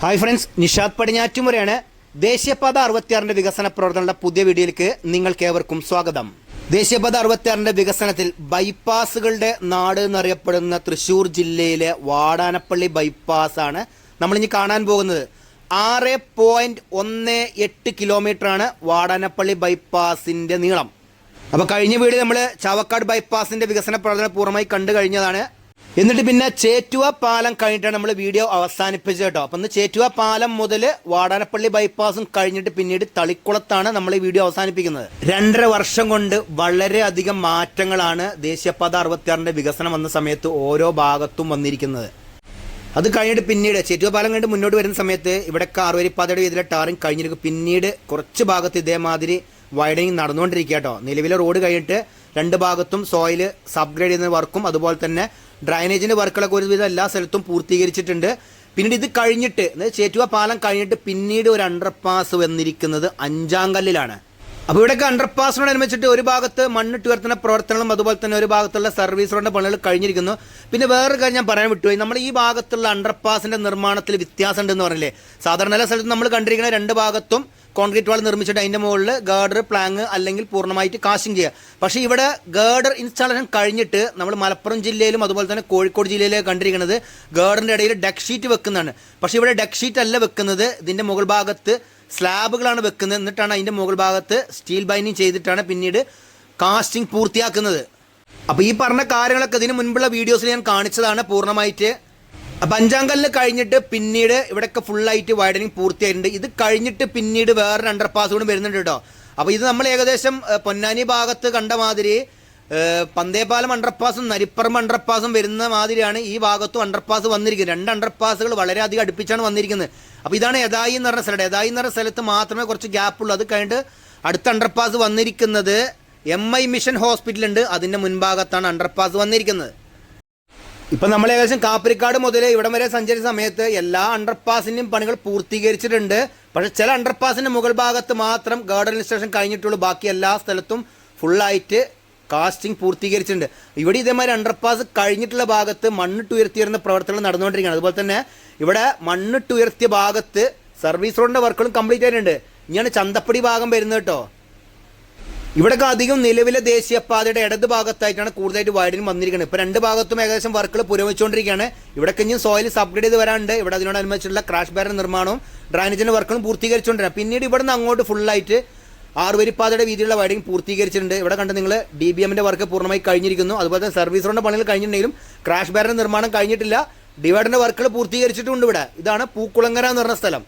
Hi friends Nishad പടിഞ്ഞാറ്റുമുറയാണ് ദേശീയപാത അറുപത്തിയാറിന്റെ വികസന പ്രവർത്തനങ്ങളുടെ പുതിയ വീഡിയോയിലേക്ക് നിങ്ങൾക്ക് ഏവർക്കും സ്വാഗതം. ദേശീയപാത അറുപത്തിയാറിന്റെ വികസനത്തിൽ ബൈപ്പാസുകളുടെ നാട് എന്നറിയപ്പെടുന്ന തൃശൂർ ജില്ലയിലെ വാടാനപ്പള്ളി ബൈപ്പാസ് ആണ് നമ്മളിനി കാണാൻ പോകുന്നത്. ആറ് പോയിന്റ് ഒന്ന് എട്ട് കിലോമീറ്റർ ആണ് വാടാനപ്പള്ളി ബൈപ്പാസിന്റെ നീളം. അപ്പോൾ കഴിഞ്ഞ വീഡിയോ നമ്മൾ ചാവക്കാട് ബൈപ്പാസിന്റെ വികസന പ്രവർത്തനം പൂർണമായി കണ്ടു കഴിഞ്ഞതാണ്. എന്നിട്ട് പിന്നെ ചേറ്റുവ പാലം കഴിഞ്ഞിട്ടാണ് നമ്മൾ വീഡിയോ അവസാനിപ്പിച്ചത് കേട്ടോ. അപ്പം ഇന്ന് ചേറ്റുവ പാലം മുതൽ വാടാനപ്പള്ളി ബൈപ്പാസും കഴിഞ്ഞിട്ട് പിന്നീട് തളിക്കുളത്താണ് നമ്മൾ ഈ വീഡിയോ അവസാനിപ്പിക്കുന്നത്. രണ്ടര വർഷം കൊണ്ട് വളരെയധികം മാറ്റങ്ങളാണ് ദേശീയപാത അറുപത്തിയാറിന്റെ വികസനം വന്ന സമയത്ത് ഓരോ ഭാഗത്തും വന്നിരിക്കുന്നത്. അത് കഴിഞ്ഞിട്ട് പിന്നീട് ചേറ്റുവ പാലം കഴിഞ്ഞിട്ട് മുന്നോട്ട് വരുന്ന സമയത്ത് ഇവിടെ കാർവരിപ്പാതയുടെ ഇതിലെ ടാറിങ് കഴിഞ്ഞിരിക്കും. പിന്നീട് കുറച്ച് ഭാഗത്ത് ഇതേമാതിരി വൈഡനിങ് നടന്നുകൊണ്ടിരിക്കുക കേട്ടോ. നിലവിലെ റോഡ് കഴിഞ്ഞിട്ട് രണ്ട് ഭാഗത്തും സോയിൽ സബ്ഗ്രേഡ് ചെയ്യുന്ന വർക്കും അതുപോലെ തന്നെ ഡ്രൈനേജിന്റെ വർക്കുകളൊക്കെ ഒരുവിധം എല്ലാ സ്ഥലത്തും പൂർത്തീകരിച്ചിട്ടുണ്ട്. പിന്നീട് ഇത് കഴിഞ്ഞിട്ട് ചേറ്റുവ പാലം കഴിഞ്ഞിട്ട് പിന്നീട് ഒരു അണ്ടർപാസ് വന്നിരിക്കുന്നത് അഞ്ചാം കല്ലിലാണ്. അപ്പോൾ ഇവിടെയൊക്കെ അണ്ടർപാസിനോടനുബന്ധിച്ചിട്ട് ഒരു ഭാഗത്ത് മണ്ണിട്ട് ഉയർത്തുന്ന പ്രവർത്തനങ്ങളും അതുപോലെ തന്നെ ഒരു ഭാഗത്തുള്ള സർവീസ് റോഡിന്റെ പണികൾ കഴിഞ്ഞിരിക്കുന്നു. പിന്നെ വേറൊരു കാര്യം ഞാൻ പറയാൻ വിട്ടുപോയി. നമ്മൾ ഈ ഭാഗത്തുള്ള അണ്ടർപാസിന്റെ നിർമ്മാണത്തിൽ വ്യത്യാസം ഉണ്ടെന്ന് പറഞ്ഞില്ലേ? സാധാരണ എല്ലാ സ്ഥലത്തും നമ്മൾ കണ്ടിരിക്കുന്ന രണ്ട് ഭാഗത്തും കോൺക്രീറ്റ് വാൾ നിർമ്മിച്ചിട്ട് അതിന്റെ മുകളിൽ ഗാർഡർ പ്ലാങ് അല്ലെങ്കിൽ പൂർണമായിട്ട് കാശിങ് ചെയ്യുക. പക്ഷേ ഇവിടെ ഗാർഡർ ഇൻസ്റ്റാളേഷൻ കഴിഞ്ഞിട്ട് നമ്മൾ മലപ്പുറം ജില്ലയിലും അതുപോലെ തന്നെ കോഴിക്കോട് ജില്ലയിലും കണ്ടിരിക്കുന്നത് ഗാർഡറിന്റെ ഇടയിൽ ഡെക്ക് ഷീറ്റ് വെക്കുന്നതാണ്. പക്ഷേ ഇവിടെ ഡെക്ക് ഷീറ്റ് അല്ല വെക്കുന്നത്. ഇതിന്റെ മുകൾ ഭാഗത്ത് സ്ലാബുകളാണ് വെക്കുന്നത്. എന്നിട്ടാണ് അതിന്റെ മുകൾ ഭാഗത്ത് സ്റ്റീൽ ബൈൻഡിങ് ചെയ്തിട്ടാണ് പിന്നീട് കാസ്റ്റിംഗ് പൂർത്തിയാക്കുന്നത്. അപ്പോൾ ഈ പറഞ്ഞ കാര്യങ്ങളൊക്കെ ഇതിന് മുൻപുള്ള വീഡിയോസിൽ ഞാൻ കാണിച്ചതാണ് പൂർണമായിട്ട്. അപ്പം അഞ്ചാം കഴിഞ്ഞിട്ട് പിന്നീട് ഇവിടെയൊക്കെ ഫുള്ളായിട്ട് വൈഡനിങ് പൂർത്തിയായിട്ടുണ്ട്. ഇത് കഴിഞ്ഞിട്ട് പിന്നീട് വേറൊരു അണ്ടർ പാസ് കൂടി വരുന്നുണ്ട് കേട്ടോ. അപ്പോൾ ഇത് നമ്മൾ ഏകദേശം പൊന്നാനി ഭാഗത്ത് കണ്ട മാതിരി പന്തേപാലം അണ്ടർപാസും നരിപ്പറമ്പ് അണ്ടർപാസും വരുന്ന മാതിരിയാണ് ഈ ഭാഗത്തും അണ്ടർപാസ് വന്നിരിക്കുന്നത്. രണ്ട് അണ്ടർപാസുകൾ വളരെയധികം അടുപ്പിച്ചാണ് വന്നിരിക്കുന്നത്. അപ്പോൾ ഇതാണ് യഥായി എന്ന് പറഞ്ഞ സ്ഥലം. യഥായി എന്ന് പറഞ്ഞ സ്ഥലത്ത് മാത്രമേ കുറച്ച് ഗ്യാപ്പ് ഉള്ളൂ. അത് കഴിഞ്ഞിട്ട് അടുത്ത അണ്ടർപാസ് വന്നിരിക്കുന്നത് എം ഐ മിഷൻ ഹോസ്പിറ്റൽ ഉണ്ട്. അതിന്റെ മുൻഭാഗത്താണ് അണ്ടർപാസ് വന്നിരിക്കുന്നത്. ഇപ്പം നമ്മൾ ഏകദേശം കാപ്പരിക്കാട് മുതൽ ഇവിടം വരെ സഞ്ചരിച്ച സമയത്ത് എല്ലാ അണ്ടർപാസിന്റെയും പണികൾ പൂർത്തീകരിച്ചിട്ടുണ്ട്. പക്ഷേ ചില അണ്ടർപാസിന്റെ മുകൾ ഭാഗത്ത് മാത്രം ഗാർഡൻ സ്റ്റേഷൻ കഴിഞ്ഞിട്ടുള്ളൂ. ബാക്കി എല്ലാ സ്ഥലത്തും ഫുള്ളായിട്ട് കാസ്റ്റിംഗ് പൂർത്തീകരിച്ചിട്ടുണ്ട്. ഇവിടെ ഇതേമാതിരി അണ്ടർപാസ് കഴിഞ്ഞിട്ടുള്ള ഭാഗത്ത് മണ്ണിട്ടുയർത്തിയിരുന്ന പ്രവർത്തനങ്ങൾ നടന്നുകൊണ്ടിരിക്കുകയാണ്. അതുപോലെ തന്നെ ഇവിടെ മണ്ണിട്ടുയർത്തിയ ഭാഗത്ത് സർവീസ് റോഡിന്റെ വർക്കുകളും കംപ്ലീറ്റ് ആയിട്ടുണ്ട്. ഇനിയാണ് ചന്തപ്പടി ഭാഗം വരുന്നത് കേട്ടോ. ഇവിടെയൊക്കെ അധികം നിലവിലെ ദേശീയപാതയുടെ ഇടത് ഭാഗത്തായിട്ടാണ് കൂടുതലായിട്ട് വൈഡിനും വന്നിരിക്കുന്നത്. ഇപ്പോൾ രണ്ട് ഭാഗത്തും ഏകദേശം വർക്കുകൾ പുരോഗമിച്ചുകൊണ്ടിരിക്കുകയാണ്. ഇവിടെ ഇനിയും സോയിൽ സബ്ഗ്രേഡ് ചെയ്ത് വരാനുണ്ട്. ഇവിടെ അതിനോട് അതിനോടനുബന്ധിച്ചുള്ള ക്രാഷ് ബാരൻ നിർമ്മാണവും ഡ്രൈനേജിന്റെ വർക്കുകളും പൂർത്തീകരിച്ചുകൊണ്ടിരിക്കുക പിന്നീട് ഇവിടുന്ന് അങ്ങോട്ട് ഫുള്ളായിട്ട് ആറുവരിപ്പാതയുടെ വീതിയുള്ള വൈഡിങ് പൂർത്തീകരിച്ചിട്ടുണ്ട്. ഇവിടെ കണ്ട് നിങ്ങൾ ഡി ബി എമ്മിന്റെ വർക്ക് പൂർണമായി കഴിഞ്ഞിരിക്കുന്നു. അതുപോലെ തന്നെ സർവീസ് റോഡിന്റെ പണികൾ കഴിഞ്ഞിട്ടുണ്ടെങ്കിലും ക്രാഷ് ബാരിന്റെ നിർമ്മാണം കഴിഞ്ഞിട്ടില്ല. ഡിവൈഡറിന്റെ വർക്കുകൾ പൂർത്തീകരിച്ചിട്ടുണ്ട് ഇവിടെ. ഇതാണ് പൂക്കുളങ്ങര എന്ന് പറഞ്ഞ സ്ഥലം.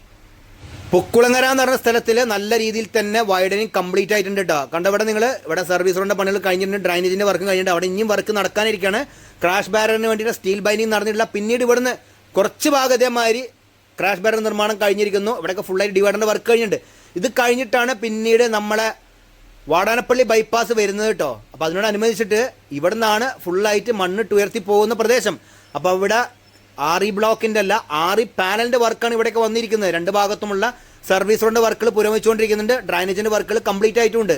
പൊക്കുളങ്ങര എന്ന് പറഞ്ഞ സ്ഥലത്തിൽ നല്ല രീതിയിൽ തന്നെ വൈഡനിങ് കംപ്ലീറ്റ് ആയിട്ടുണ്ട് കേട്ടോ കണ്ടവിടെ നിങ്ങൾ ഇവിടെ സർവീസ് റോഡിന്റെ പണികൾ കഴിഞ്ഞിട്ടുണ്ട്. ഡ്രൈനേജിന്റെ വർക്കും കഴിഞ്ഞിട്ടുണ്ട്. അവിടെ ഇനിയും വർക്ക് നടക്കാനിരിക്കുകയാണ് ക്രാഷ് ബാരറിന് വേണ്ടിയിട്ട് സ്റ്റീൽ ബൈനിങ് നടന്നിട്ടില്ല. പിന്നീട് ഇവിടുന്ന് കുറച്ച് ഭാഗതേമാതിരി ക്രാഷ് ബാരർ നിർമ്മാണം കഴിഞ്ഞിരിക്കുന്നു. ഇവിടെയൊക്കെ ഫുള്ളായിട്ട് ഡിവൈഡറിന്റെ വർക്ക് കഴിഞ്ഞിട്ടുണ്ട്. ഇത് കഴിഞ്ഞിട്ടാണ് പിന്നീട് നമ്മളെ വാടാനപ്പള്ളി ബൈപ്പാസ് വരുന്നത് കേട്ടോ അപ്പോൾ അതിനോട് അനുബന്ധിച്ചിട്ട് നിന്നാണ് ഫുള്ളായിട്ട് മണ്ണ് ഉയർത്തി പോകുന്ന പ്രദേശം. അപ്പോൾ ഇവിടെ ആറി ബ്ലോക്കിന്റെ അല്ല ആറി പാനലിന്റെ വർക്കാണ് ഇവിടെയൊക്കെ വന്നിരിക്കുന്നത്. രണ്ട് ഭാഗത്തുമുള്ള സർവീസ് റോഡിന്റെ വർക്കുകൾ പുരോഗമിച്ചുകൊണ്ടിരിക്കുന്നുണ്ട്. ഡ്രൈനേജിന്റെ വർക്കുകൾ കംപ്ലീറ്റ് ആയിട്ടുണ്ട്.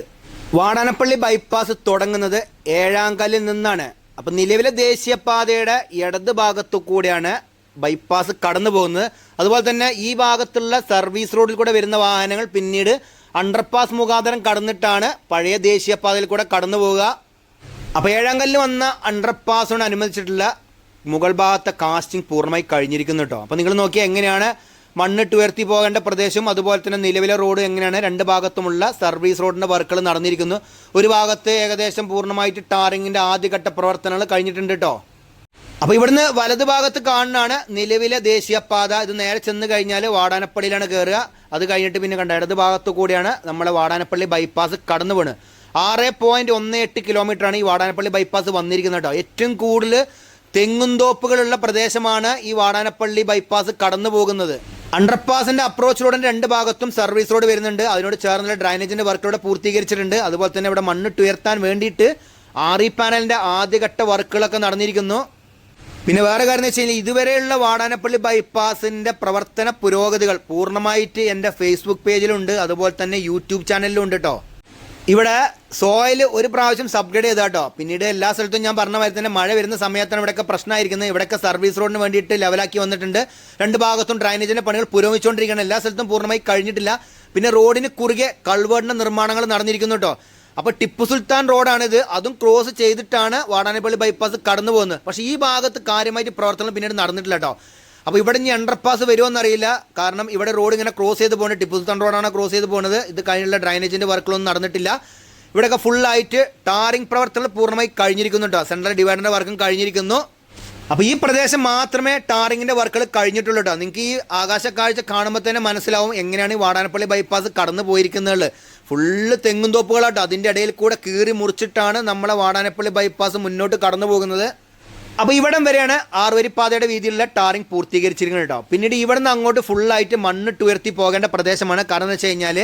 വാടാനപ്പള്ളി ബൈപ്പാസ് തുടങ്ങുന്നത് ഏഴാം കല്ലിൽ നിന്നാണ്. അപ്പം നിലവിലെ ദേശീയപാതയുടെ ഇടത് ഭാഗത്തു കൂടെയാണ് ബൈപ്പാസ് കടന്നു പോകുന്നത്. അതുപോലെ തന്നെ ഈ ഭാഗത്തുള്ള സർവീസ് റോഡിൽ കൂടെ വരുന്ന വാഹനങ്ങൾ പിന്നീട് അണ്ടർപാസ് മുഖാന്തരം കടന്നിട്ടാണ് പഴയ ദേശീയപാതയിൽ കൂടെ കടന്നു പോവുക. അപ്പോൾ ഏഴാം കല്ലിൽ വന്ന അണ്ടർപാസിനോട് അനുബന്ധിച്ചിട്ടുള്ള മുകൾ ഭാഗത്തെ കാസ്റ്റിംഗ് പൂർണമായി കഴിഞ്ഞിരിക്കുന്നു കേട്ടോ അപ്പോൾ നിങ്ങൾ നോക്കിയാൽ എങ്ങനെയാണ് മണ്ണിട്ട് ഉയർത്തി പോകേണ്ട പ്രദേശം അതുപോലെ തന്നെ നിലവിലെ റോഡ് എങ്ങനെയാണ് രണ്ട് ഭാഗത്തുമുള്ള സർവീസ് റോഡിന്റെ വർക്കുകൾ നടന്നിരിക്കുന്നു. ഒരു ഭാഗത്ത് ഏകദേശം പൂർണമായിട്ട് ടാറിങ്ങിന്റെ ആദ്യഘട്ട പ്രവർത്തനങ്ങൾ കഴിഞ്ഞിട്ടുണ്ട് കേട്ടോ അപ്പോൾ ഇവിടുന്ന് വലതു ഭാഗത്ത് കാണുന്നതാണ് നിലവിലെ ദേശീയപാത. ഇത് നേരെ ചെന്ന് കഴിഞ്ഞാൽ വാടാനപ്പള്ളിയിലാണ് കയറുക അത് കഴിഞ്ഞിട്ട് പിന്നെ കണ്ട ഇടത് ഭാഗത്ത് കൂടിയാണ് നമ്മളെ വാടാനപ്പള്ളി ബൈപ്പാസ് കടന്നു വീണ്. ആറ് പോയിന്റ് ഒന്ന് എട്ട് കിലോമീറ്റർ ആണ് ഈ വാടാനപ്പള്ളി ബൈപ്പാസ് വന്നിരിക്കുന്നത് കേട്ടോ. ഏറ്റവും കൂടുതൽ തെങ്ങുംതോപ്പുകളുള്ള പ്രദേശമാണ് ഈ വാടാനപ്പള്ളി ബൈപ്പാസ് കടന്നു പോകുന്നത്. അണ്ടർപാസിന്റെ അപ്രോച്ച് റോഡിന്റെ രണ്ട് ഭാഗത്തും സർവീസ് റോഡ് വരുന്നുണ്ട്. അതിനോട് ചേർന്നുള്ള ഡ്രൈനേജിന്റെ വർക്കുകൾ പൂർത്തീകരിച്ചിട്ടുണ്ട്. അതുപോലെ തന്നെ ഇവിടെ മണ്ണിട്ട് ഉയർത്താൻ വേണ്ടിയിട്ട് ആറി പാനലിന്റെ ആദ്യഘട്ട വർക്കുകളൊക്കെ നടന്നിരിക്കുന്നു. പിന്നെ വേറെ കാര്യം എന്ന് വെച്ച് കഴിഞ്ഞാൽ ഇതുവരെയുള്ള വാടാനപ്പള്ളി ബൈപ്പാസിന്റെ പ്രവർത്തന പുരോഗതികൾ പൂർണമായിട്ട് എന്റെ ഫേസ്ബുക്ക് പേജിലുണ്ട് അതുപോലെ തന്നെ യൂട്യൂബ് ചാനലിലും ഉണ്ട് കേട്ടോ ഇവിടെ സോയിൽ ഒരു പ്രാവശ്യം സബ്ഗ്രേഡ് ചെയ്താട്ടോ പിന്നീട് എല്ലാ സ്ഥലത്തും ഞാൻ പറഞ്ഞ മാതിരി തന്നെ മഴ വരുന്ന സമയത്താണ് ഇവിടെയൊക്കെ പ്രശ്നമായിരിക്കുന്നത്. ഇവിടെയൊക്കെ സർവീസ് റോഡിന് വേണ്ടിയിട്ട് ലെവലാക്കി വന്നിട്ടുണ്ട്. രണ്ട് ഭാഗത്തും ഡ്രൈനേജിന്റെ പണികൾ പുരോഗമിച്ചുകൊണ്ടിരിക്കുകയാണ്. എല്ലാ സ്ഥലത്തും പൂർണമായി കഴിഞ്ഞിട്ടില്ല. പിന്നെ റോഡിന് കുറുകെ കൾവേഡിന്റെ നിർമ്മാണങ്ങൾ നടന്നിരിക്കുന്നു കേട്ടോ അപ്പോൾ ടിപ്പു സുൽത്താൻ റോഡാണിത്. അതും ക്രോസ് ചെയ്തിട്ടാണ് വാടാനപ്പള്ളി ബൈപ്പാസ് കടന്നു പോകുന്നത്. പക്ഷേ ഈ ഭാഗത്ത് കാര്യമായിട്ട് പ്രവർത്തനം പിന്നീട് നടന്നിട്ടില്ല കേട്ടോ അപ്പോൾ ഇവിടെ ഇനി അണ്ടർപാസ് വരുമോയെന്നറിയില്ല കാരണം ഇവിടെ റോഡ് ഇങ്ങനെ ക്രോസ് ചെയ്ത് പോകുന്നത് ടിപ്പു സുൽത്താൻ റോഡാണ് ക്രോസ് ചെയ്ത് പോകുന്നത് ഇത് കഴിഞ്ഞുള്ള ഡ്രൈനേജിന്റെ വർക്കുകളൊന്നും നടന്നിട്ടില്ല. ഇവിടെയൊക്കെ ഫുള്ളായിട്ട് ടാറിംഗ് പ്രവർത്തനങ്ങൾ പൂർണമായി കഴിഞ്ഞിരിക്കുന്നു കേട്ടോ സെൻട്രൽ ഡിവൈഡറിന്റെ വർക്കും കഴിഞ്ഞിരിക്കുന്നു. അപ്പോൾ ഈ പ്രദേശം മാത്രമേ ടാറിങ്ങിന്റെ വർക്കുകൾ കഴിഞ്ഞിട്ടുള്ളൂ കേട്ടോ നിങ്ങൾക്ക് ഈ ആകാശ കാഴ്ച കാണുമ്പോൾ തന്നെ മനസ്സിലാവും എങ്ങനെയാണ് ഈ വാടാനപ്പള്ളി ബൈപ്പാസ് കടന്നു പോയിരിക്കുന്നത് ഫുള്ള് തെങ്ങും തോപ്പുകളാട്ടോ അതിന്റെ ഇടയിൽ കൂടെ കീറി മുറിച്ചിട്ടാണ് നമ്മളെ വാടാനപ്പള്ളി ബൈപ്പാസ് മുന്നോട്ട് കടന്നു പോകുന്നത്. അപ്പോൾ ഇവിടം വരെയാണ് ആറുവരിപ്പാതയുടെ വീതിയിലുള്ള ടാറിങ് പൂർത്തീകരിച്ചിരിക്കുന്നത് കേട്ടോ പിന്നീട് ഇവിടെ നിന്ന് അങ്ങോട്ട് ഫുള്ളായിട്ട് മണ്ണിട്ട് ഉയർത്തി പോകേണ്ട പ്രദേശമാണ്. കാരണം എന്ന് വെച്ച് കഴിഞ്ഞാൽ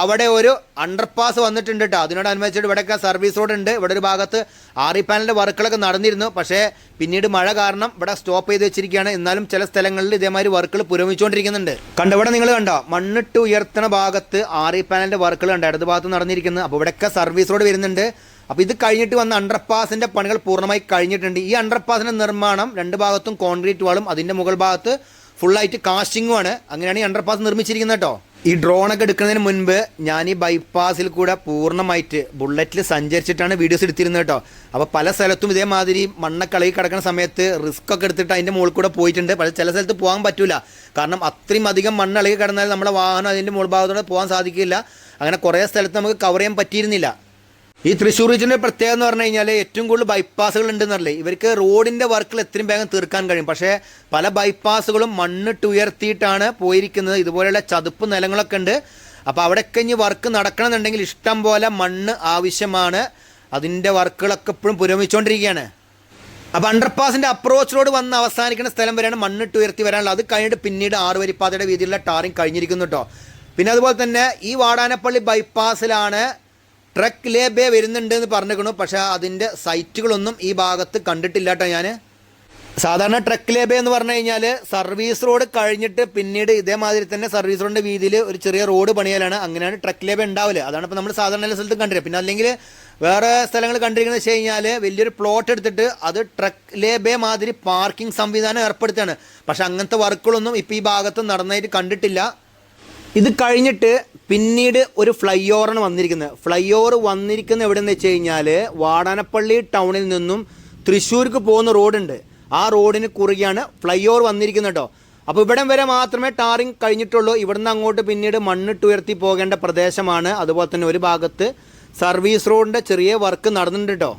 അവിടെ ഒരു അണ്ടർപാസ് വന്നിട്ടുണ്ട് കേട്ടോ അതിനോടനുബന്ധിച്ചിട്ട് ഇവിടെയൊക്കെ സർവീസ് റോഡ് ഉണ്ട്. ഇവിടെ ഒരു ഭാഗത്ത് ആറി പാനലിന്റെ വർക്കുകളൊക്കെ നടന്നിരുന്നു. പക്ഷേ പിന്നീട് മഴ കാരണം ഇവിടെ സ്റ്റോപ്പ് ചെയ്ത് വെച്ചിരിക്കുകയാണ്. എന്നാലും ചില സ്ഥലങ്ങളിൽ ഇതേമാതിരി വർക്കുകൾ പുരോഗമിച്ചുകൊണ്ടിരിക്കുന്നുണ്ട്. കണ്ടോ ഇവിടെ നിങ്ങൾ കണ്ടോ? മണ്ണിട്ട് ഉയർത്തുന്ന ഭാഗത്ത് ആറി പാനലിന്റെ വർക്കുകൾ ഉണ്ട് ഇടത് ഭാഗത്ത് നടന്നിരിക്കുന്നു അപ്പോൾ ഇവിടെയൊക്കെ സർവീസ് റോഡ് വരുന്നുണ്ട്. അപ്പോൾ ഇത് കഴിഞ്ഞിട്ട് വന്ന അണ്ടർപാസിന്റെ പണികൾ പൂർണമായി കഴിഞ്ഞിട്ടുണ്ട്. ഈ അണ്ടർപാസിന്റെ നിർമ്മാണം രണ്ട് ഭാഗത്തും കോൺക്രീറ്റ് വാളും അതിന്റെ മുകൾ ഭാഗത്ത് ഫുള്ളായിട്ട് കാസ്റ്റിങ്ങുമാണ് അങ്ങനെയാണ് ഈ അണ്ടർപാസ് നിർമ്മിച്ചിരിക്കുന്നത് കേട്ടോ ഈ ഡ്രോണൊക്കെ എടുക്കുന്നതിന് മുൻപ് ഞാൻ ഈ ബൈപ്പാസിൽ കൂടെ പൂർണമായിട്ട് ബുള്ളറ്റിൽ സഞ്ചരിച്ചിട്ടാണ് വീഡിയോസ് എടുത്തിരുന്നത് കേട്ടോ. അപ്പോൾ പല സ്ഥലത്തും ഇതേമാതിരി മണ്ണൊക്കെ കിടക്കുന്ന സമയത്ത് റിസ്ക് ഒക്കെ എടുത്തിട്ട് അതിന്റെ മുകളിൽ കൂടെ പോയിട്ടുണ്ട്. പക്ഷേ ചില സ്ഥലത്ത് പോകാൻ പറ്റില്ല കാരണം അത്രയും അധികം മണ്ണ് കിടന്നാൽ നമ്മുടെ വാഹനം അതിന്റെ മുകൾ ഭാഗത്തോടെ പോകാൻ സാധിക്കില്ല. അങ്ങനെ കുറേ സ്ഥലത്ത് നമുക്ക് കവർ ചെയ്യാൻ പറ്റിയിരുന്നില്ല. ഈ തൃശ്ശൂർ റീജിയന്റെ പ്രത്യേകത എന്ന് പറഞ്ഞു കഴിഞ്ഞാൽ ഏറ്റവും കൂടുതൽ ബൈപ്പാസുകൾ ഉണ്ടെന്നല്ലേ ഇവർക്ക് റോഡിന്റെ വർക്കിൽ എത്രയും വേഗം തീർക്കാൻ കഴിയും. പക്ഷേ പല ബൈപ്പാസുകളും മണ്ണിട്ട് ഉയർത്തിയിട്ടാണ് പോയിരിക്കുന്നത്. ഇതുപോലെയുള്ള ചതുപ്പ് നിലങ്ങളൊക്കെ ഉണ്ട്. അപ്പോൾ അവിടെയൊക്കെ ഇനി വർക്ക് നടക്കണമെന്നുണ്ടെങ്കിൽ ഇഷ്ടം പോലെ മണ്ണ് ആവശ്യമാണ്. അതിന്റെ വർക്കുകളൊക്കെ ഇപ്പോഴും പുരോഗമിച്ചുകൊണ്ടിരിക്കുകയാണ്. അപ്പോൾ അണ്ടർപാസിന്റെ അപ്രോച്ച് റോഡ് വന്ന് അവസാനിക്കുന്ന സ്ഥലം വരെയാണ് മണ്ണിട്ട് ഉയർത്തി വരാനുള്ളത്. അത് കഴിഞ്ഞിട്ട് പിന്നീട് ആറ് ആറുവരിപ്പാതയുടെ വീതിയിലുള്ള ടാറിങ് കഴിഞ്ഞിരിക്കുന്നു കേട്ടോ പിന്നെ അതുപോലെ തന്നെ ഈ വാടാനപ്പള്ളി ബൈപ്പാസിലാണ് ട്രക്ക് ലേബേ വരുന്നുണ്ട് എന്ന് പറഞ്ഞിരിക്കണു. പക്ഷേ അതിന്റെ സൈറ്റുകളൊന്നും ഈ ഭാഗത്ത് കണ്ടിട്ടില്ല കേട്ടോ ഞാൻ സാധാരണ ട്രക്ക് ലേബേ എന്ന് പറഞ്ഞു കഴിഞ്ഞാൽ സർവീസ് റോഡ് കഴിഞ്ഞിട്ട് പിന്നീട് ഇതേമാതിരി തന്നെ സർവീസ് റോഡിന്റെ വീതിയിൽ ഒരു ചെറിയ റോഡ് പണിയാലാണ്. അങ്ങനെയാണ് ട്രക്ക് ലേബേ ഉണ്ടാവില്ല അതാണ് ഇപ്പോൾ നമ്മൾ സാധാരണ എല്ലാ സ്ഥലത്തും കണ്ടിരുന്നത് പിന്നെ അല്ലെങ്കിൽ വേറെ സ്ഥലങ്ങൾ കണ്ടിരിക്കുന്നത് വെച്ച് കഴിഞ്ഞാൽ വലിയൊരു പ്ലോട്ട് എടുത്തിട്ട് അത് ട്രക്ക് ലേബേ മാതിരി പാർക്കിംഗ് സംവിധാനം ഏർപ്പെടുത്തുകയാണ്. പക്ഷേ അങ്ങനത്തെ വർക്കുകളൊന്നും ഇപ്പോൾ ഈ ഭാഗത്ത് നടന്നതായിട്ട് കണ്ടിട്ടില്ല. ഇത് കഴിഞ്ഞിട്ട് പിന്നീട് ഒരു ഫ്ലൈ ഓവറാണ് വന്നിരിക്കുന്നത്. ഫ്ലൈ ഓവർ വന്നിരിക്കുന്നത് എവിടെയെന്ന് വെച്ച് കഴിഞ്ഞാൽ വാടാനപ്പള്ളി ടൗണിൽ നിന്നും തൃശ്ശൂർക്ക് പോകുന്ന റോഡുണ്ട്. ആ റോഡിന് കുറുകെയാണ് ഫ്ലൈ ഓവർ വന്നിരിക്കുന്നത് കേട്ടോ. അപ്പോൾ ഇവിടം വരെ മാത്രമേ ടാറിങ് കഴിഞ്ഞിട്ടുള്ളൂ. ഇവിടുന്ന് അങ്ങോട്ട് പിന്നീട് മണ്ണിട്ട് ഉയർത്തി പോകേണ്ട പ്രദേശമാണ്. അതുപോലെ തന്നെ ഒരു ഭാഗത്ത് സർവീസ് റോഡിന്റെ ചെറിയ വർക്ക് നടന്നിട്ടുണ്ട് കേട്ടോ.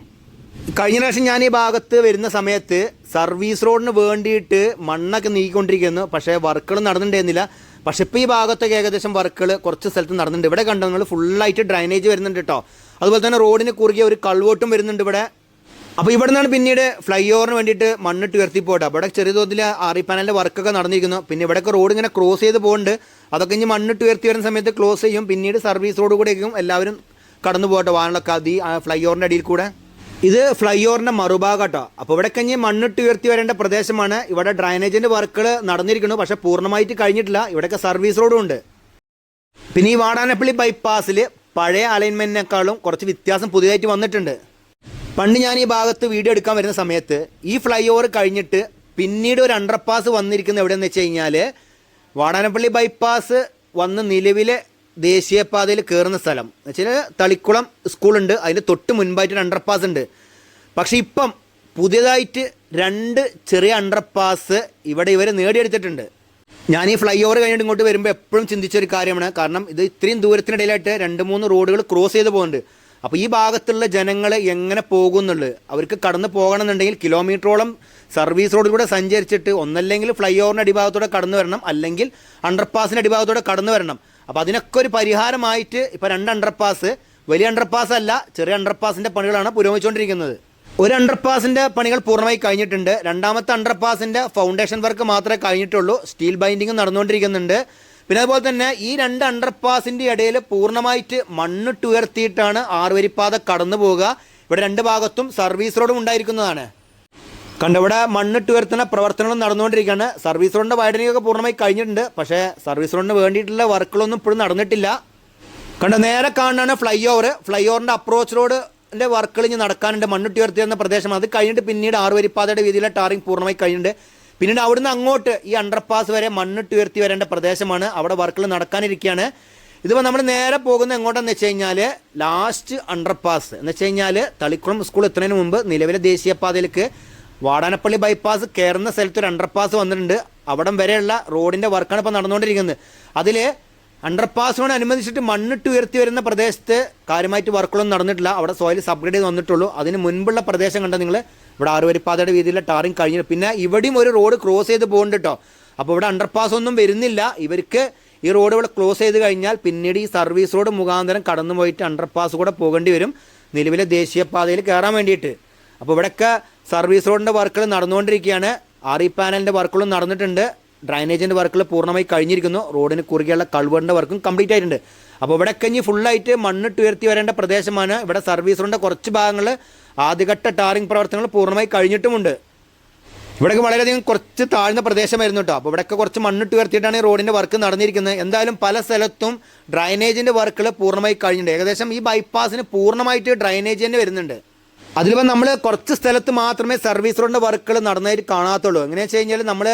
കഴിഞ്ഞ പ്രാവശ്യം ഞാൻ ഈ ഭാഗത്ത് വരുന്ന സമയത്ത് സർവീസ് റോഡിന് വേണ്ടിയിട്ട് മണ്ണൊക്കെ നീക്കിക്കൊണ്ടിരിക്കുന്നു. പക്ഷേ വർക്കുകൾ നടന്നിട്ടുണ്ടായിരുന്നില്ല. പക്ഷേ ഇപ്പോൾ ഈ ഭാഗത്തൊക്കെ ഏകദേശം വർക്കുകൾ കുറച്ച് സ്ഥലത്ത് നടന്നിട്ടുണ്ട്. ഇവിടെ കണ്ടു നിങ്ങൾ? ഫുള്ളായിട്ട് ഡ്രൈനേജ് വരുന്നുണ്ട് കേട്ടോ. അതുപോലെ തന്നെ റോഡിന് കുറുകിയ ഒരു കൾവോട്ടും വരുന്നുണ്ട് ഇവിടെ. അപ്പോൾ ഇവിടെ നിന്നാണ് പിന്നീട് ഫ്ലൈ ഓവറിന് വേണ്ടിയിട്ട് മണ്ണിട്ട് ഉയർത്തി പോട്ടെ അവിടെ ചെറിയ തോതിൽ ആറിപ്പാനലിന്റെ വർക്കൊക്കെ നടന്നിരിക്കുന്നു. പിന്നെ ഇവിടെയൊക്കെ റോഡ് ഇങ്ങനെ ക്രോസ് ചെയ്ത് പോകുന്നുണ്ട് അതൊക്കെ ഇനി മണ്ണിട്ട് ഉയർത്തി വരുന്ന സമയത്ത് ക്ലോസ് ചെയ്യും. പിന്നീട് സർവീസ് റോഡ് കൂടെയൊക്കെയും എല്ലാവരും കടന്നു പോകട്ടെ വാഹനങ്ങളൊക്കെ അതി ഫ്ലൈ ഓവറിന്റെ അടിയിൽ കൂടെ. ഇത് ഫ്ലൈ ഓവറിന്റെ മറുഭാഗം കേട്ടോ അപ്പോൾ ഇവിടെ കഴിഞ്ഞ് മണ്ണിട്ട് ഉയർത്തി വരേണ്ട പ്രദേശമാണ്. ഇവിടെ ഡ്രൈനേജിന്റെ വർക്കുകൾ നടന്നിരിക്കുന്നു. പക്ഷെ പൂർണമായിട്ട് കഴിഞ്ഞിട്ടില്ല. ഇവിടെയൊക്കെ സർവീസ് റോഡും ഉണ്ട്. പിന്നെ ഈ വാടാനപ്പള്ളി ബൈപ്പാസിൽ പഴയ അലൈൻമെന്റിനേക്കാളും കുറച്ച് വ്യത്യാസം പുതിയതായിട്ട് വന്നിട്ടുണ്ട്. പണ്ട് ഞാൻ ഈ ഭാഗത്ത് വീഡിയോ എടുക്കാൻ വരുന്ന സമയത്ത് ഈ ഫ്ലൈ ഓവർ കഴിഞ്ഞിട്ട് പിന്നീട് ഒരു അണ്ടർപാസ് വന്നിരിക്കുന്നത് എവിടെയെന്ന് വെച്ച് കഴിഞ്ഞാൽ വാടാനപ്പള്ളി ബൈപ്പാസ് വന്ന് നിലവിലെ ദേശീയപാതയിൽ കയറുന്ന സ്ഥലം. എന്ന് വെച്ചാൽ തളിക്കുളം സ്കൂളുണ്ട്. അതിന്റെ തൊട്ട് മുൻപായിട്ട് ഒരു അണ്ടർപാസ് ഉണ്ട്. പക്ഷേ ഇപ്പം പുതിയതായിട്ട് രണ്ട് ചെറിയ അണ്ടർപാസ് ഇവിടെ ഇവർ നേടിയെടുത്തിട്ടുണ്ട്. ഞാൻ ഈ ഫ്ലൈ ഓവർ കഴിഞ്ഞിട്ട് ഇങ്ങോട്ട് വരുമ്പോൾ എപ്പോഴും ചിന്തിച്ചൊരു കാര്യമാണ്. കാരണം ഇത് ഇത്രയും ദൂരത്തിനിടയിലായിട്ട് രണ്ട് മൂന്ന് റോഡുകൾ ക്രോസ് ചെയ്ത് പോകുന്നുണ്ട് അപ്പോൾ ഈ ഭാഗത്തുള്ള ജനങ്ങൾ എങ്ങനെ പോകുന്നുള്ളു? അവർക്ക് കടന്നു പോകണമെന്നുണ്ടെങ്കിൽ കിലോമീറ്ററോളം സർവീസ് റോഡിലൂടെ സഞ്ചരിച്ചിട്ട് ഒന്നല്ലെങ്കിൽ ഫ്ലൈ ഓവറിന്റെ അടിഭാഗത്തൂടെ കടന്നു വരണം. അല്ലെങ്കിൽ അണ്ടർപാസിന്റെ അടിഭാഗത്തൂടെ കടന്നു വരണം. അപ്പോൾ അതിനൊക്കെ ഒരു പരിഹാരമായിട്ട് ഇപ്പോൾ രണ്ട് അണ്ടർപാസ് വലിയ അണ്ടർപാസ് അല്ല ചെറിയ അണ്ടർപാസിന്റെ പണികളാണ് പുരോഗമിച്ചുകൊണ്ടിരിക്കുന്നത്. ഒരു അണ്ടർപാസിന്റെ പണികൾ പൂർണമായി കഴിഞ്ഞിട്ടുണ്ട്. രണ്ടാമത്തെ അണ്ടർപാസിന്റെ ഫൗണ്ടേഷൻ വർക്ക് മാത്രമേ കഴിഞ്ഞിട്ടുള്ളൂ. സ്റ്റീൽ ബൈൻഡിങ് നടന്നുകൊണ്ടിരിക്കുന്നുണ്ട്. പിന്നെ അതുപോലെ തന്നെ ഈ രണ്ട് അണ്ടർപാസിന്റെ ഇടയിൽ പൂർണമായിട്ട് മണ്ണിട്ട് ഉയർത്തിയിട്ടാണ് ആറുവരിപ്പാത കടന്നു പോവുക. ഇവിടെ രണ്ട് ഭാഗത്തും സർവീസ് റോഡും ഉണ്ടായിരിക്കുന്നതാണ്. കണ്ട ഇവിടെ മണ്ണിട്ട് ഉയർത്തുന്ന പ്രവർത്തനങ്ങളും നടന്നുകൊണ്ടിരിക്കുകയാണ്. സർവീസ് റോഡിന്റെ വൈഡനിങ് ഒക്കെ പൂർണമായി കഴിഞ്ഞിട്ടുണ്ട്. പക്ഷേ സർവീസ് റോഡിന് വേണ്ടിയിട്ടുള്ള വർക്കുകളൊന്നും ഇപ്പോഴും നടന്നിട്ടില്ല. കണ്ട നേരെ കാണാനാണ് ഫ്ലൈ ഓവർ ഫ്ലൈ ഓവറിന്റെ അപ്രോച്ച് റോഡിന്റെ വർക്കുകൾ ഇനി നടക്കാനുണ്ട്. മണ്ണിട്ട് ഉയർത്തിയിരുന്ന പ്രദേശമാണ് അത് കഴിഞ്ഞിട്ട് പിന്നീട് ആറുവരിപ്പാതയുടെ വീതിയിലെ ടാറിങ് പൂർണമായി കഴിഞ്ഞിട്ടുണ്ട്. പിന്നീട് അവിടുന്ന് അങ്ങോട്ട് ഈ അണ്ടർപാസ് വരെ മണ്ണിട്ട് ഉയർത്തി വരേണ്ട പ്രദേശമാണ്. അവിടെ വർക്കുകൾ നടക്കാനിരിക്കുകയാണ്. ഇതിപ്പോൾ നമ്മൾ നേരെ പോകുന്ന എങ്ങോട്ടെന്ന് വെച്ച് കഴിഞ്ഞാൽ ലാസ്റ്റ് അണ്ടർപാസ് എന്ന് വെച്ച് കഴിഞ്ഞാൽ തളിക്കുളം സ്കൂൾ എത്തുന്നതിന് മുമ്പ് നിലവിലെ ദേശീയപാതയിലേക്ക് വാടാനപ്പള്ളി ബൈപ്പാസ് കയറുന്ന സ്ഥലത്ത് ഒരു അണ്ടർപാസ് വന്നിട്ടുണ്ട്. അവിടം വരെയുള്ള റോഡിന്റെ വർക്കാണ് ഇപ്പോൾ നടന്നുകൊണ്ടിരിക്കുന്നത്. അതിൽ അണ്ടർപാസിനോട് അനുബന്ധിച്ചിട്ട് മണ്ണിട്ട് ഉയർത്തി വരുന്ന പ്രദേശത്ത് കാര്യമായിട്ട് വർക്കുകളൊന്നും നടന്നിട്ടില്ല. അവിടെ സോയിൽ സബ്ഗ്രേഡ് ചെയ്ത് വന്നിട്ടുള്ളൂ. അതിന് മുൻപുള്ള പ്രദേശം കണ്ട നിങ്ങൾ ഇവിടെ ആറുവരിപ്പാതയുടെ വീതിയിലെ ടാറിങ് കഴിഞ്ഞു പിന്നെ ഇവിടെയും ഒരു റോഡ് ക്രോസ് ചെയ്ത് പോകുന്നുണ്ട് അപ്പോൾ ഇവിടെ അണ്ടർപാസ് ഒന്നും വരുന്നില്ല. ഇവർക്ക് ഈ റോഡ് ഇവിടെ ക്ലോസ് ചെയ്ത് കഴിഞ്ഞാൽ പിന്നീട് ഈ സർവീസ് റോഡ് മുഖാന്തരം കടന്നു പോയിട്ട് അണ്ടർപാസ് കൂടെ പോകേണ്ടി വരും. നിലവിലെ ദേശീയപാതയിൽ കയറാൻ വേണ്ടിയിട്ട്. അപ്പോൾ ഇവിടെയൊക്കെ സർവീസ് റോഡിന്റെ വർക്കുകൾ നടന്നുകൊണ്ടിരിക്കുകയാണ്. ആർ ഇ പാനലിന്റെ വർക്കുകളും നടന്നിട്ടുണ്ട്. ഡ്രൈനേജിന്റെ വർക്കുകൾ പൂർണമായി കഴിഞ്ഞിരിക്കുന്നു. റോഡിന് കുറുകെയുള്ള കൾവറിന്റെ വർക്കും കംപ്ലീറ്റ് ആയിട്ടുണ്ട്. അപ്പോൾ ഇവിടെ കഴിഞ്ഞ് ഫുള്ളായിട്ട് മണ്ണിട്ട് ഉയർത്തി വരേണ്ട പ്രദേശമാണ്. ഇവിടെ സർവീസ് റോഡിന്റെ കുറച്ച് ഭാഗങ്ങൾ ആദ്യഘട്ട ടാറിംഗ് പ്രവർത്തനങ്ങൾ പൂർണമായി കഴിഞ്ഞിട്ടുമുണ്ട്. ഇവിടെയൊക്കെ വളരെയധികം കുറച്ച് താഴ്ന്ന പ്രദേശമായിരുന്നു കേട്ടോ. അപ്പോൾ ഇവിടെയൊക്കെ കുറച്ച് മണ്ണിട്ട് ഉയർത്തിയിട്ടാണ് ഈ റോഡിന്റെ വർക്ക് നടന്നിരിക്കുന്നത്. എന്തായാലും പല സ്ഥലത്തും ഡ്രൈനേജിന്റെ വർക്കുകൾ പൂർണമായി കഴിഞ്ഞിട്ടുണ്ട്. ഏകദേശം ഈ ബൈപ്പാസിന് പൂർണമായിട്ട് ഡ്രൈനേജ് തന്നെ വരുന്നുണ്ട്. അതിലിപ്പോൾ നമ്മൾ കുറച്ച് സ്ഥലത്ത് മാത്രമേ സർവീസ് റോഡിന്റെ വർക്കുകൾ നടന്നതായിട്ട് കാണാത്തുള്ളൂ. എങ്ങനെയാണെന്ന് വെച്ച് കഴിഞ്ഞാൽ നമ്മൾ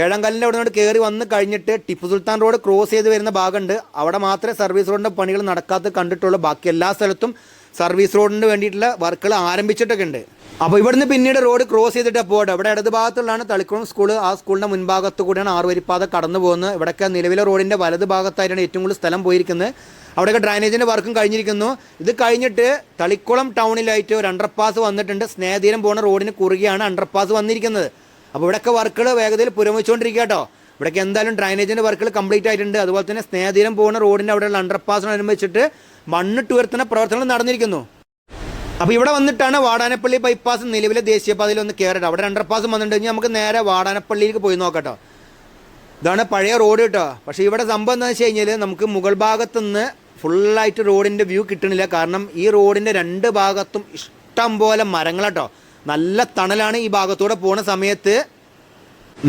ഏഴംകല്ലിന്റെ അവിടെ നിന്ന് കയറി വന്ന് കഴിഞ്ഞിട്ട് ടിപ്പു സുൽത്താൻ റോഡ് ക്രോസ് ചെയ്ത് വരുന്ന ഭാഗമുണ്ട്. അവിടെ മാത്രമേ സർവീസ് റോഡിന്റെ പണികൾ നടക്കാത്ത കണ്ടിട്ടുള്ളൂ. ബാക്കി എല്ലാ സ്ഥലത്തും സർവീസ് റോഡിന് വേണ്ടിയിട്ടുള്ള വർക്കുകൾ ആരംഭിച്ചിട്ടൊക്കെ ഉണ്ട്. അപ്പോൾ ഇവിടുന്ന് പിന്നീട് റോഡ് ക്രോസ് ചെയ്തിട്ട് പോകട്ടെ. ഇവിടെ ഇടത് ഭാഗത്തുള്ളതാണ് തളിക്കുളം സ്കൂൾ ആ സ്കൂളിന്റെ മുൻഭാഗത്ത് കൂടിയാണ് ആറുവരിപ്പാത കടന്നു പോകുന്നത്. ഇവിടെയൊക്കെ നിലവിലെ റോഡിന്റെ വലത് ഭാഗത്തായിട്ടാണ് ഏറ്റവും കൂടുതൽ സ്ഥലം പോയിരിക്കുന്നത്. അവിടെയൊക്കെ ഡ്രൈനേജിന്റെ വർക്കും കഴിഞ്ഞിരിക്കുന്നു. ഇത് കഴിഞ്ഞിട്ട് തളിക്കുളം ടൗണിലായിട്ട് ഒരു അണ്ടർപാസ് വന്നിട്ടുണ്ട്. സ്നേഹതീരം പോകുന്ന റോഡിന് കുറുകെയാണ് അണ്ടർപാസ് വന്നിരിക്കുന്നത്. അപ്പോൾ ഇവിടെയൊക്കെ വർക്കുകൾ വേഗത്തിൽ പുരോഗമിച്ചുകൊണ്ടിരിക്കുക കേട്ടോ ഇവിടേക്ക് എന്തായാലും ഡ്രൈനേജിന്റെ വർക്കുകൾ കംപ്ലീറ്റ് ആയിട്ടുണ്ട്. അതുപോലെ തന്നെ സ്നേഹതീരം പോകുന്ന റോഡിന്റെ അവിടെയുള്ള അണ്ടർപാസിനനുബന്ധിച്ചിട്ട് മണ്ണ് ഉയർത്തുന്ന പ്രവർത്തനങ്ങൾ നടന്നിരിക്കുന്നു. അപ്പോൾ ഇവിടെ വന്നിട്ടാണ് വാടാനപ്പള്ളി ബൈപ്പാസ് നിലവിലെ ദേശീയപാതയിൽ ഒന്ന് കയറട്ടെ അവിടെ അണ്ടർപാസ് വന്നിട്ടുണ്ട്. ഇനി നമുക്ക് നേരെ വാടാനപ്പള്ളിയിലേക്ക് പോയി നോക്കട്ടോ. ഇതാണ് പഴയ റോഡ് കേട്ടോ. പക്ഷേ ഇവിടെ സംഭവം എന്താണെന്ന് വെച്ച് കഴിഞ്ഞാൽ നമുക്ക് മുകൾ ഭാഗത്തു നിന്ന് ഫുള്ളായിട്ട് റോഡിന്റെ വ്യൂ കിട്ടണില്ല. കാരണം ഈ റോഡിന്റെ രണ്ട് ഭാഗത്തും ഇഷ്ടം പോലെ മരങ്ങളാട്ടോ. നല്ല തണലാണ് ഈ ഭാഗത്തൂടെ പോണ സമയത്ത്.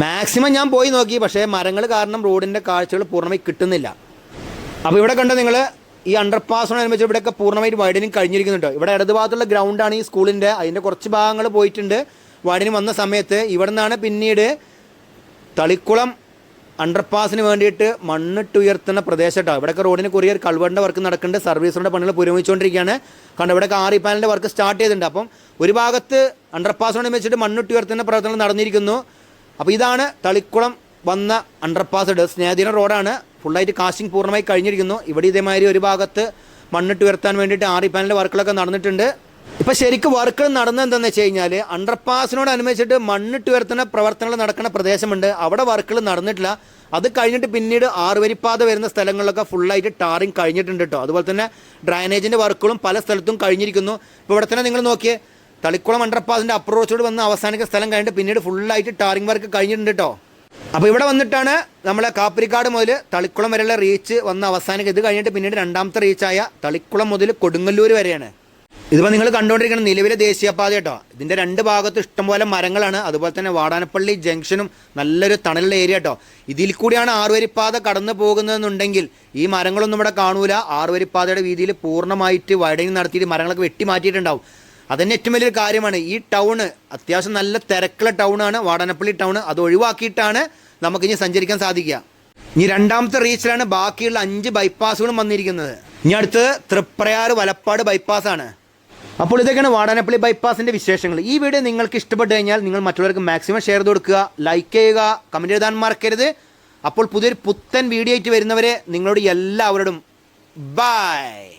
മാക്സിമം ഞാൻ പോയി നോക്കി പക്ഷേ മരങ്ങൾ കാരണം റോഡിന്റെ കാഴ്ചകൾ പൂർണമായി കിട്ടുന്നില്ല. അപ്പോൾ ഇവിടെ കണ്ടോ നിങ്ങൾ ഈ അണ്ടർപാസിനനുബന്ധിച്ച് ഇവിടെയൊക്കെ പൂർണമായിട്ട് വൈഡനിങ് കഴിഞ്ഞിരിക്കുന്നുണ്ട്. ഇവിടെ ഇടതുഭാഗത്തുള്ള ഗ്രൗണ്ടാണ് ഈ സ്കൂളിന്റെ അതിന്റെ കുറച്ച് ഭാഗങ്ങൾ പോയിട്ടുണ്ട്. വൈഡനിങ് വന്ന സമയത്ത് ഇവിടെ നിന്നാണ് പിന്നീട് തളിക്കുളം അണ്ടർപാസിന് വേണ്ടിയിട്ട് മണ്ണിട്ട് ഉയർത്തുന്ന ഇവിടെ ഇവിടെയൊക്കെ റോഡിന് കുറിയർ കൾവറിന്റെ വർക്ക് നടക്കുന്നുണ്ട്. സർവീസ് റോഡ് പണികൾ പുരോഗമിച്ചുകൊണ്ടിരിക്കുകയാണ്. കാരണം ഇവിടെ ആറി പാനലിന്റെ വർക്ക് സ്റ്റാർട്ട് ചെയ്തിട്ടുണ്ട്. അപ്പം ഒരു ഭാഗത്ത് അണ്ടർപാസിനോട് വെച്ചിട്ട് മണ്ണിട്ട് ഉയർത്തുന്ന പ്രവർത്തനങ്ങൾ നടന്നിരിക്കുന്നു. അപ്പോൾ ഇതാണ് തളിക്കുളം വന്ന അണ്ടർപാസ് സ്നേഹദിന റോഡാണ് ഫുള്ളായിട്ട് കാസ്റ്റിംഗ് പൂർണമായി കഴിഞ്ഞിരിക്കുന്നു. ഇവിടെ ഇതേമാതിരി ഒരു ഭാഗത്ത് മണ്ണിട്ട് ഉയർത്താൻ വേണ്ടിയിട്ട് ആറി പാനലിന്റെ വർക്കുകളൊക്കെ നടന്നിട്ടുണ്ട്. ഇപ്പം ശരിക്കും വർക്കുകൾ നടന്നത് എന്താണെന്ന് വെച്ച് കഴിഞ്ഞാൽ അണ്ടർപാസിനോട് അനുബന്ധിച്ചിട്ട് മണ്ണിട്ട് ഉയർത്തുന്ന പ്രവർത്തനങ്ങൾ നടക്കുന്ന പ്രദേശമുണ്ട്. അവിടെ വർക്കുകൾ നടന്നിട്ടില്ല. അത് കഴിഞ്ഞിട്ട് പിന്നീട് ആറുവരിപ്പാത വരുന്ന സ്ഥലങ്ങളിലൊക്കെ ഫുള്ളായിട്ട് ടാറിങ് കഴിഞ്ഞിട്ടുണ്ട് കേട്ടോ. അതുപോലെ തന്നെ ഡ്രൈനേജിന്റെ വർക്കുകളും പല സ്ഥലത്തും കഴിഞ്ഞിരിക്കുന്നു. ഇപ്പോൾ ഇവിടെ തന്നെ നിങ്ങൾ നോക്കിയേ തളിക്കുളം അണ്ടർപാസിന്റെ അപ്രോച്ചോട് വന്ന് അവസാനിക്കുന്ന സ്ഥലം കഴിഞ്ഞിട്ട് പിന്നീട് ഫുള്ളായിട്ട് ടാറിങ് വർക്ക് കഴിഞ്ഞിട്ടുണ്ട് കേട്ടോ. അപ്പോൾ ഇവിടെ വന്നിട്ടാണ് നമ്മളെ കാപ്പിരിക്കാട് മുതൽ തളിക്കുളം വരെയുള്ള റീച്ച് വന്ന് അവസാനിക്കുക ഇത് കഴിഞ്ഞിട്ട് പിന്നീട് രണ്ടാമത്തെ റീച്ചായ തളിക്കുളം മുതൽ കൊടുങ്ങല്ലൂർ വരെയാണ്. ഇതിപ്പോൾ നിങ്ങൾ കണ്ടുകൊണ്ടിരിക്കുന്ന നിലവിലെ ദേശീയപാത കേട്ടോ. ഇതിന്റെ രണ്ട് ഭാഗത്തും ഇഷ്ടംപോലെ മരങ്ങളാണ്. അതുപോലെ തന്നെ വാടാനപ്പള്ളി ജംഗ്ഷനും നല്ലൊരു തണലുള്ള ഏരിയ കേട്ടോ. ഇതിൽ കൂടിയാണ് ആറുവരിപ്പാത കടന്നു പോകുന്നതെന്നുണ്ടെങ്കിൽ ഈ മരങ്ങളൊന്നും ഇവിടെ കാണൂല. ആറുവരിപ്പാതയുടെ വീതിയിൽ പൂർണമായിട്ട് വൈഡനിങ് നടത്തിയിട്ട് മരങ്ങളൊക്കെ വെട്ടി മാറ്റിയിട്ടുണ്ടാവും അതന്നെ ഏറ്റവും വലിയൊരു കാര്യമാണ്. ഈ ടൗണ് അത്യാവശ്യം നല്ല തിരക്കുള്ള ടൗണാണ്. വാടാനപ്പള്ളി ടൗൺ. അത് ഒഴിവാക്കിയിട്ടാണ് നമുക്കിനി സഞ്ചരിക്കാൻ സാധിക്കുക. ഇനി രണ്ടാമത്തെ റീച്ചിലാണ് ബാക്കിയുള്ള അഞ്ച് ബൈപ്പാസുകളും വന്നിരിക്കുന്നത്. ഇനി അടുത്ത് തൃപ്രയാർ വലപ്പാട് ബൈപ്പാസാണ് അപ്പോൾ ഇതൊക്കെയാണ് വാടാനപ്പള്ളി ബൈപ്പാസിന്റെ വിശേഷങ്ങൾ. ഈ വീഡിയോ നിങ്ങൾക്ക് ഇഷ്ടപ്പെട്ട് കഴിഞ്ഞാൽ നിങ്ങൾ മറ്റുള്ളവർക്ക് മാക്സിമം ഷെയർ ചെയ്ത് കൊടുക്കുക ലൈക്ക് ചെയ്യുക കമന്റ് എഴുതാൻ മറക്കരുത്. അപ്പോൾ പുതിയൊരു പുത്തൻ വീഡിയോ ആയിട്ട് വരുന്നവരെ നിങ്ങളോട് എല്ലാവരോടും ബൈ